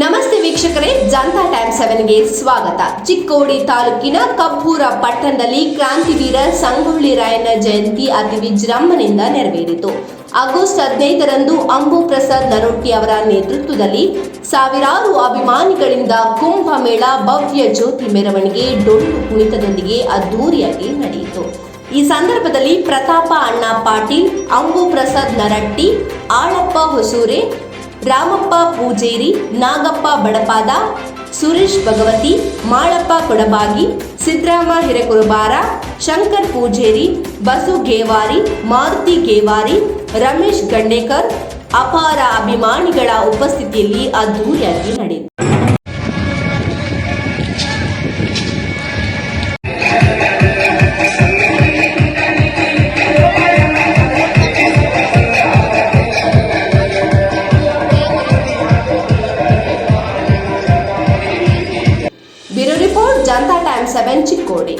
ನಮಸ್ತೆ ವೀಕ್ಷಕರೇ ಜನತಾ ಟೈಮ್ ಸೆವೆನ್ಗೆ ಸ್ವಾಗತ. ಚಿಕ್ಕೋಡಿ ತಾಲೂಕಿನ ಕಬ್ಬೂರ ಪಟ್ಟಣದಲ್ಲಿ ಕ್ರಾಂತಿವೀರ ಸಂಗೊಳ್ಳಿ ರಾಯಣ್ಣ ಜಯಂತಿ ಅತಿ ವಿಜೃಂಭಣೆಯಿಂದ ನೆರವೇರಿತು. ಆಗಸ್ಟ್ ಹದಿನೈದರಂದು ಅಂಬು ಪ್ರಸಾದ್ ನರೋಟಿ ಅವರ ನೇತೃತ್ವದಲ್ಲಿ ಸಾವಿರಾರು ಅಭಿಮಾನಿಗಳಿಂದ ಕುಂಭಮೇಳ ಭವ್ಯ ಜ್ಯೋತಿ ಮೆರವಣಿಗೆ ಡೊಳ್ಳು ಕುಣಿತದೊಂದಿಗೆ ಅದ್ದೂರಿಯಾಗಿ ನಡೆಯಿತು. ಈ ಸಂದರ್ಭದಲ್ಲಿ ಪ್ರತಾಪ ಅಣ್ಣ ಪಾಟೀಲ್, ಅಂಬು ಪ್ರಸಾದ್ ನರಟ್ಟಿ, ಆಳಪ್ಪ ಹೊಸೂರೆ ರಾಮಪ್ಪ ಪೂಜೇರಿ, ನಾಗಪ್ಪ ಬಡಪಾದ, ಸುರೇಶ್ ಭಗವತಿ, ಮಾಳಪ್ಪ ಕೊಡಬಾಗಿ, ಸಿದ್ದರಾಮ ಹಿರೇಕುರುಬಾರ, ಶಂಕರ್ ಪೂಜೇರಿ, ಬಸು ಗೇವಾರಿ, ಮಾರುತಿ ಗೇವಾರಿ, ರಮೇಶ್ ಗಂಡೇಕರ್ ಅಪಾರ ಅಭಿಮಾನಿಗಳ ಉಪಸ್ಥಿತಿಯಲ್ಲಿ ಅದ್ದೂರಿಯಾಗಿ ನಡೆಯಿತು. Janata time seven Chikkodi.